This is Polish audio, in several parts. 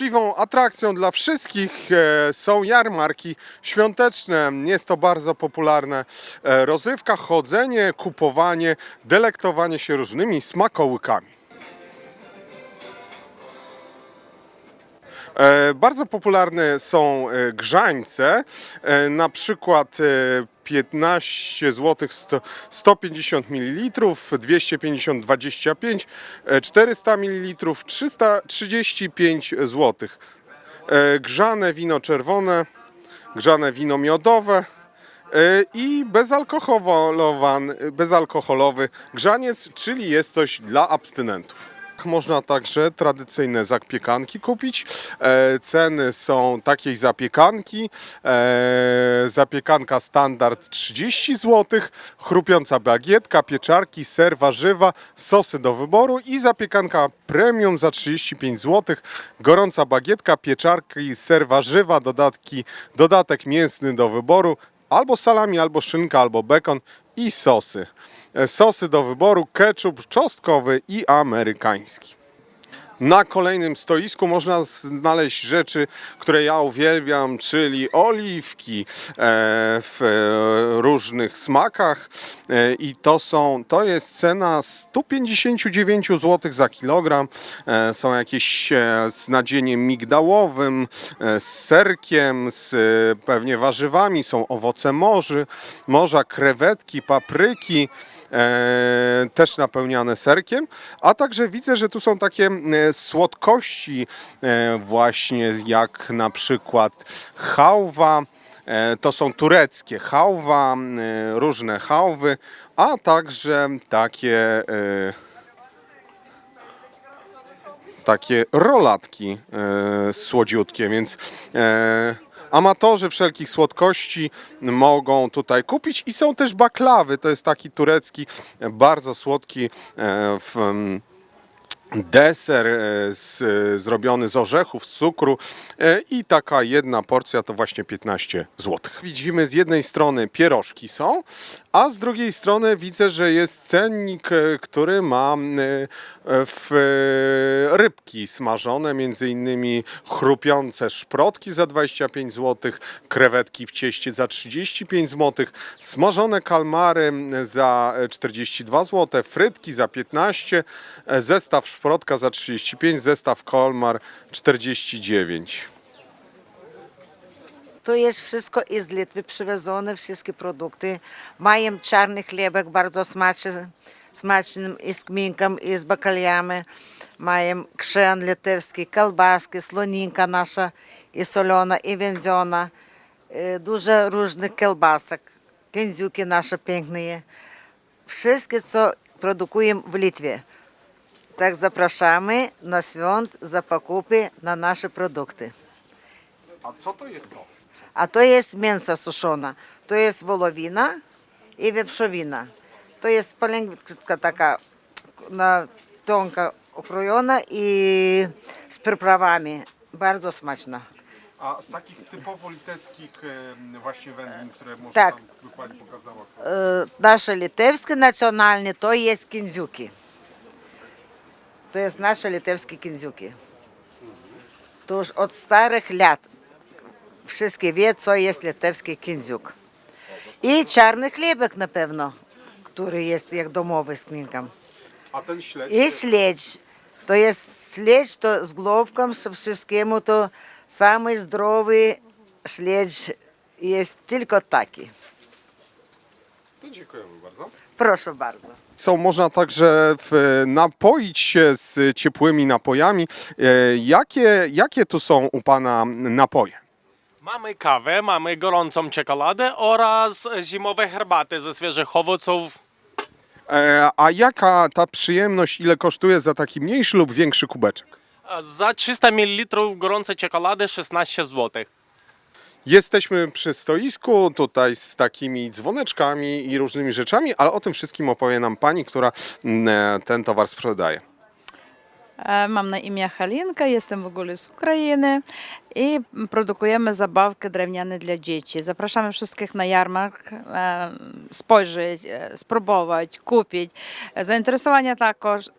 Niewątpliwą atrakcją dla wszystkich e, są jarmarki świąteczne. Jest to bardzo popularne e, rozrywka, chodzenie, kupowanie, delektowanie się różnymi smakołykami. Bardzo popularne są e, grzańce, e, na przykład e, 15 zł 100, 150 ml, 250 25, e, 400 ml 335 zł. E, Grzane wino czerwone, grzane wino miodowe e, i bezalkoholowy grzaniec, czyli jest coś dla abstynentów. Można także tradycyjne zapiekanki kupić. E, ceny są takiej zapiekanki. E, zapiekanka standard 30 zł, chrupiąca bagietka, pieczarki, ser, warzywa, sosy do wyboru i zapiekanka premium za 35 zł. Gorąca bagietka, pieczarki, ser, warzywa, dodatki, dodatek mięsny do wyboru. Albo salami, albo szynka, albo bekon i sosy. E, Sosy do wyboru ketchup czosnkowy i amerykański. Na kolejnym stoisku można znaleźć rzeczy, które ja uwielbiam, czyli oliwki e, w e, różnych smakach i to są, to jest cena 159 zł za kilogram. Są jakieś z nadzieniem migdałowym, z serkiem, z pewnie warzywami, są owoce morzy, morza, krewetki, papryki też napełniane serkiem, a także widzę, że tu są takie e, słodkości e, właśnie jak na przykład hałwa, e, to są tureckie hałwa, e, różne hałwy, a także takie e, takie rolatki e, słodziutkie, więc e, amatorzy wszelkich słodkości mogą tutaj kupić i są też baklawy, to jest taki turecki, e, bardzo słodki e, w, mm, deser e, z, zrobiony z orzechów, z cukru i taka jedna porcja to właśnie 15 zł. Widzimy z jednej strony pierożki są, a z drugiej strony widzę, że jest cennik, e, który ma e, w e, rybki smażone, między innymi chrupiące szprotki za 25 zł, krewetki w cieście za 35 zł, smażone kalmary za 42 zł, frytki za 15, e, zestaw szprotka za 35, zestaw kalmar 49. To jest wszystko із Литви przywiezione, wszystkie produkty. Mają czarny chlebek, bardzo smaczny, smaczny i z kminką, i z bakaliami. Mają krzan litewski, kalbaski, słoninka nasza i solona, i wędzona. E, Dużo różnych kiełbasek, kędziuki nasze piękne. Wszystkie, co produkujemy w Litwie. Tak zapraszamy na świąt, za покупy na nasze produkty. A co to jest? а то є м'ясо сушона, то є воловіна і вепшовіна. То є паленка така на тонко окруйона і з приправами. Bardzo smaczna. A z takich typowo litewskich właśnie wędlin, które może tak. tam Pani pokazała? E, nasze litewskie nacjonalne to jest kindziuki. To jest nasze litewskie kindziuki. To już od starych lat wszystkie wie, co jest litewski kindziuk. I czarny chlebek na pewno, który jest jak domowy z kminką. A ten śledź? I śledź. To jest śledź to z głowką, z wszystkiemu to samy zdrowy śledź jest tylko taki. To dziękujemy bardzo. Proszę bardzo. Są można także w, napoić się z ciepłymi napojami. E, Jakie, jakie tu są u Pana napoje? Mamy kawę, mamy gorącą czekoladę oraz zimowe herbaty ze świeżych owoców. E, a jaka ta przyjemność, ile kosztuje za taki mniejszy lub większy kubeczek? Za 300 ml gorącej czekolady 16 zł. Jesteśmy przy stoisku tutaj z takimi dzwoneczkami i różnymi rzeczami, ale o tym wszystkim opowie nam Pani, która mm, e, ten towar sprzedaje. E, mam na imię Halinka, jestem w ogóle z Ukrainy i produkujemy zabawki drewniane dla dzieci. Zapraszamy wszystkich na jarmark, e, spojrzeć, e, spróbować, kupić. Zainteresowanie także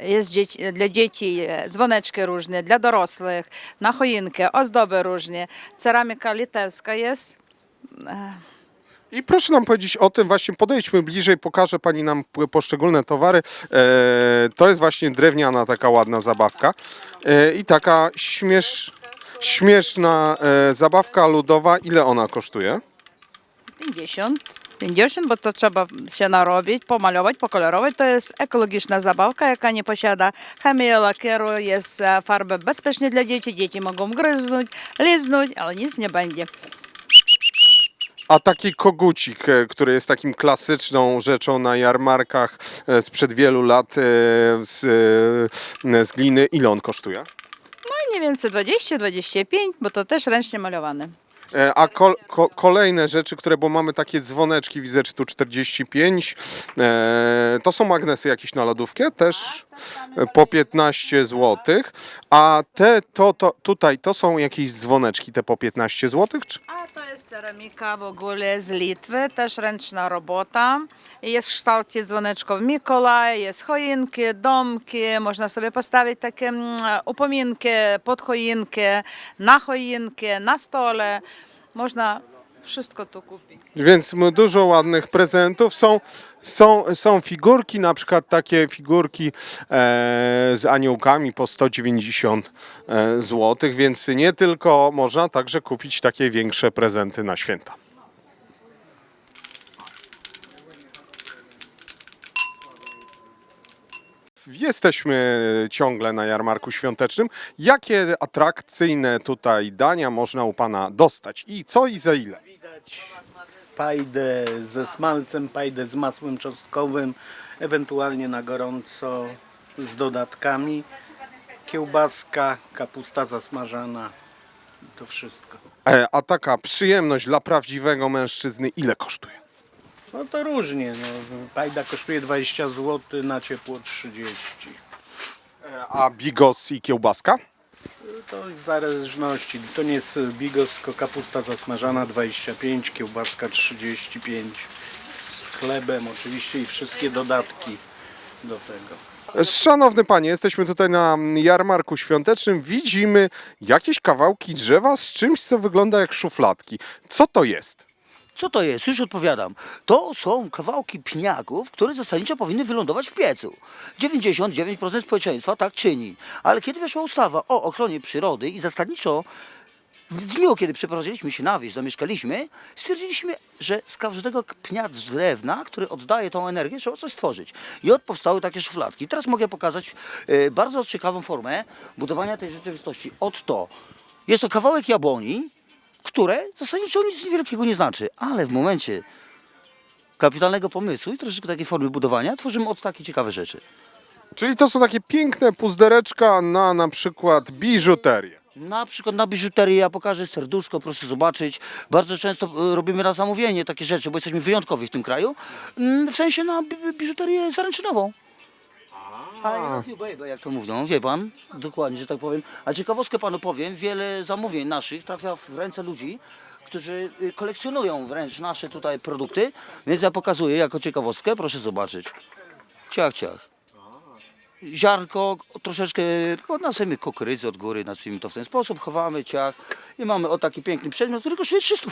jest dzieci, dla dzieci dzwoneczki różne, dla dorosłych, na choinkę, ozdoby różne. Ceramika litewska jest. I proszę nam powiedzieć o tym, właśnie podejdźmy bliżej, pokaże Pani nam poszczególne towary. E, to jest właśnie drewniana taka ładna zabawka e, i taka śmiesz, śmieszna e, zabawka ludowa. Ile ona kosztuje? 50. 50, bo to trzeba się narobić, pomalować, pokolorować. To jest ekologiczna zabawka, jaka nie posiada chemii, lakieru, jest e, farba bezpieczna dla dzieci. Dzieci mogą gryznąć, liznąć, ale nic nie będzie. A taki kogucik, e, który jest takim klasyczną rzeczą na jarmarkach e, sprzed wielu lat e, z, z gliny, ile on kosztuje? No i mniej więcej 20-25, bo to też ręcznie malowane. E, A kol, ko, kolejne rzeczy, które, bo mamy takie dzwoneczki, widzę, czy tu 45, e, to są magnesy jakieś na lodówkę, też e, po 15 zł. A te, to, to, tutaj, to są jakieś dzwoneczki, te po 15 zł? A to jest Litwy, też ręczna robota. I Jest w kształcie dzwoneczków Mikołaj, jest choinki, domki, można sobie postawić takie mm, upominki pod choinkę, na choinkę, na stole. Można wszystko tu kupić. Więc dużo ładnych prezentów. Są, są, są figurki, na przykład takie figurki e, z aniołkami po 190 e, zł, więc nie tylko można także kupić takie większe prezenty na święta. Jesteśmy ciągle na jarmarku świątecznym. Jakie atrakcyjne tutaj dania można u Pana dostać i co i za ile? pajdę ze smalcem, pajdę z masłem czosnkowym, ewentualnie na gorąco z dodatkami, kiełbaska, kapusta zasmażana, to wszystko. E, A taka przyjemność dla prawdziwego mężczyzny ile kosztuje? No to różnie, no, pajda kosztuje 20 zł, na ciepło 30. E, A bigos i kiełbaska? To w zależności, to nie jest bigos, tylko kapusta zasmażana 25, kiełbaska 35, z chlebem oczywiście i wszystkie dodatki do tego. Szanowny panie, jesteśmy tutaj na jarmarku świątecznym. Widzimy jakieś kawałki drzewa z czymś, co wygląda jak szufladki. Co to jest? Co to jest? Już odpowiadam. To są kawałki pniaków, które zasadniczo powinny wylądować w piecu. 99% społeczeństwa tak czyni. Ale kiedy weszła ustawa o ochronie przyrody i zasadniczo w dniu, kiedy przeprowadziliśmy się na wieś, zamieszkaliśmy, stwierdziliśmy, że z każdego pnia z drewna, który oddaje tą energię, trzeba coś stworzyć. I od powstały takie szufladki. Teraz mogę pokazać e, bardzo ciekawą formę budowania tej rzeczywistości. Od to. Jest to kawałek jabłoni, które zasadniczo nic wielkiego nie znaczy, ale w momencie kapitalnego pomysłu i troszeczkę takiej formy budowania tworzymy od takie ciekawe rzeczy. Czyli to są takie piękne puzdereczka na na przykład biżuterię. Na przykład na biżuterię ja pokażę serduszko, proszę zobaczyć. Bardzo często e, robimy na zamówienie takie rzeczy, bo jesteśmy wyjątkowi w tym kraju. Mm, W sensie na bi- biżuterię zaręczynową. Baby, jak to mówią, wie pan? Dokładnie, że tak powiem. A ciekawostkę panu powiem, wiele zamówień naszych trafia w ręce ludzi, którzy y, kolekcjonują wręcz nasze tutaj produkty, więc ja pokazuję jako ciekawostkę, proszę zobaczyć. Ciach, ciach. Ziarnko, troszeczkę, no, nazwijmy kukurydzy od góry, nazwijmy to w ten sposób, chowamy ciach i mamy o taki piękny przedmiot, który kosztuje 300.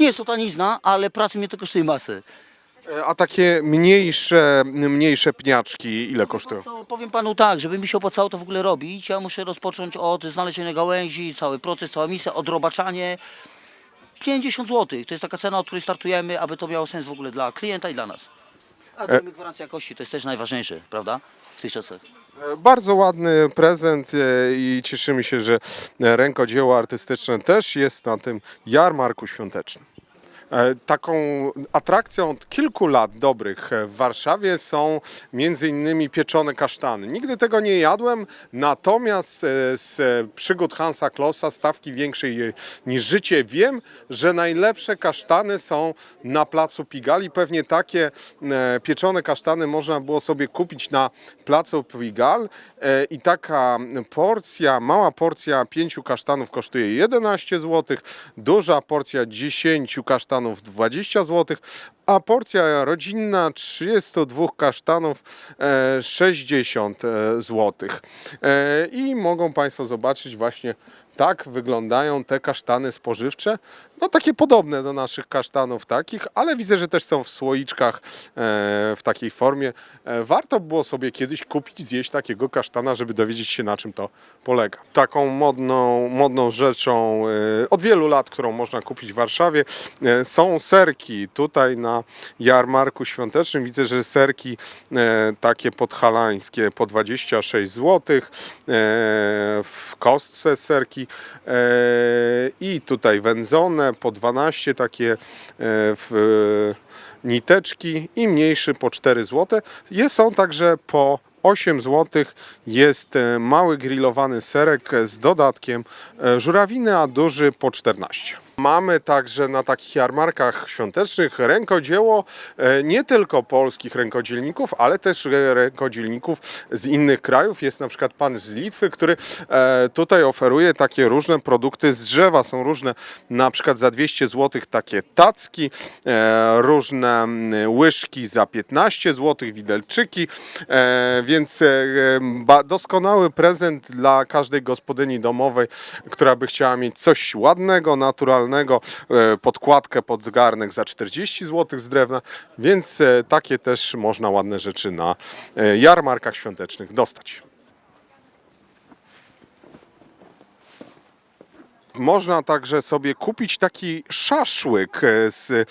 Nie jest to tanizna, ale pracy mnie to kosztuje masę. E, A takie mniejsze, mniejsze pniaczki ile kosztują? Co, powiem panu tak, żeby mi się opłacało to w ogóle robić, ja muszę rozpocząć od znalezienia gałęzi, cały proces, cała misja, odrobaczanie. 50 zł to jest taka cena, od której startujemy, aby to miało sens w ogóle dla klienta i dla nas. A e... gwarancja jakości to jest też najważniejsze, prawda? W tych czasach. E, Bardzo ładny prezent e, i cieszymy się, że rękodzieło artystyczne też jest na tym jarmarku świątecznym. E, Taką atrakcją od kilku lat dobrych e, w Warszawie są między innymi pieczone kasztany. Nigdy tego nie jadłem, natomiast e, z przygód Hansa Klossa, stawki większej niż życie, wiem, że najlepsze kasztany są na placu Pigali. Pewnie takie pieczone kasztany można było sobie kupić na placu Pigal i taka porcja, mała porcja pięciu kasztanów kosztuje 11 zł, duża porcja 10 kasztanów 20 zł, a porcja rodzinna 32 kasztanów e, 60 zł. E, I mogą Państwo zobaczyć właśnie tak wyglądają te kasztany spożywcze. No takie podobne do naszych kasztanów takich, ale widzę, że też są w słoiczkach e, w takiej formie. E, warto było sobie kiedyś kupić, zjeść takiego kasztana, żeby dowiedzieć się na czym to polega. Taką modną, modną rzeczą e, od wielu lat, którą można kupić w Warszawie e, są serki. Tutaj na jarmarku świątecznym widzę, że serki e, takie podhalańskie po 26 zł. E, w kostce serki e, i tutaj wędzone po 12 takie w niteczki i mniejszy po 4 zł. Jest są także po 8 zł jest mały grillowany serek z dodatkiem żurawiny, a duży po 14. Mamy także na takich jarmarkach świątecznych rękodzieło e, nie tylko polskich rękodzielników, ale też rękodzielników z innych krajów. Jest na przykład pan z Litwy, który e, tutaj oferuje takie różne produkty z drzewa. Są różne, na przykład za 200 zł takie tacki, e, różne łyżki za 15 zł, widelczyki, więc doskonały prezent dla każdej gospodyni domowej, która by chciała mieć coś ładnego, naturalnego, e, podkładkę pod garnek za 40 zł z drewna, więc e, takie też można ładne rzeczy na e, jarmarkach świątecznych dostać. Można także sobie kupić taki szaszłyk e, z e,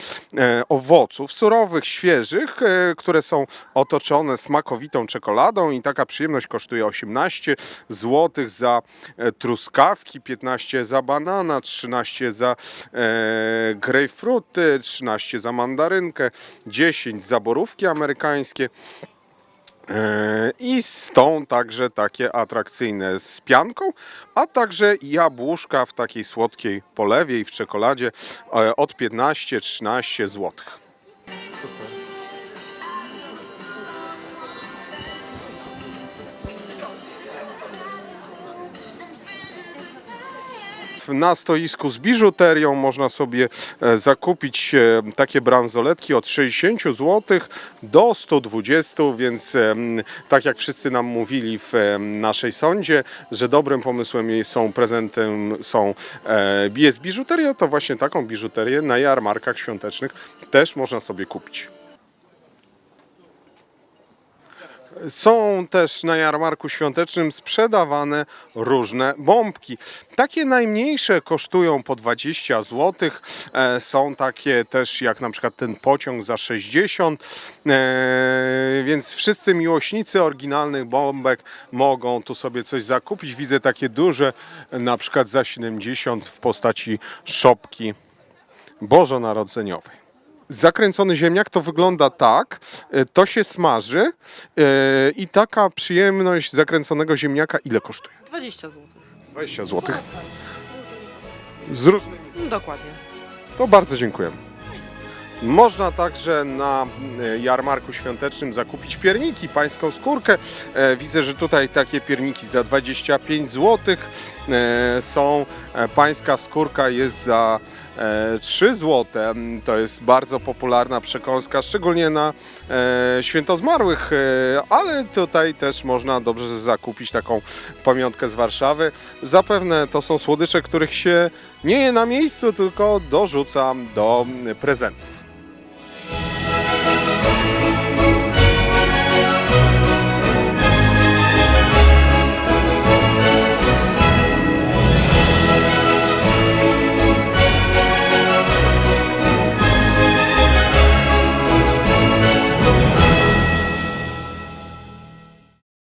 owoców surowych, świeżych, e, które są otoczone smakowitą czekoladą i taka przyjemność kosztuje 18 zł za truskawki, 15 za banana, 13 za e, grejpfruty, 13 za mandarynkę, 10 za borówki amerykańskie. E, I są także takie atrakcyjne z pianką, a także jabłuszka w takiej słodkiej polewie i w czekoladzie e, od 15-13 zł. Na stoisku z biżuterią można sobie e, zakupić e, takie bransoletki od 60 zł do 120, więc em, tak jak wszyscy nam mówili w naszej sądzie, że dobrym pomysłem są prezentem są e, jest biżuteria, to właśnie taką biżuterię na jarmarkach świątecznych też można sobie kupić. Są też na jarmarku świątecznym sprzedawane różne bombki. Takie najmniejsze kosztują po 20 zł. E, Są takie też jak na przykład ten pociąg za 60. E, Więc wszyscy miłośnicy oryginalnych bombek mogą tu sobie coś zakupić. Widzę takie duże, na przykład za 70 w postaci szopki bożonarodzeniowej. Zakręcony ziemniak to wygląda tak, e, to się smaży e, i taka przyjemność zakręconego ziemniaka ile kosztuje? 20 zł. 20 zł. Z różnymi. Dokładnie. To bardzo dziękujemy. Można także na e, jarmarku świątecznym zakupić pierniki, pańską skórkę. Widzę, że tutaj takie pierniki za 25 zł są. Pańska skórka jest za 3 zł. To jest bardzo popularna przekąska, szczególnie na e, święto zmarłych, e, ale tutaj też można dobrze zakupić taką pamiątkę z Warszawy. Zapewne to są słodycze, których się nie je na miejscu, tylko dorzuca do prezentów.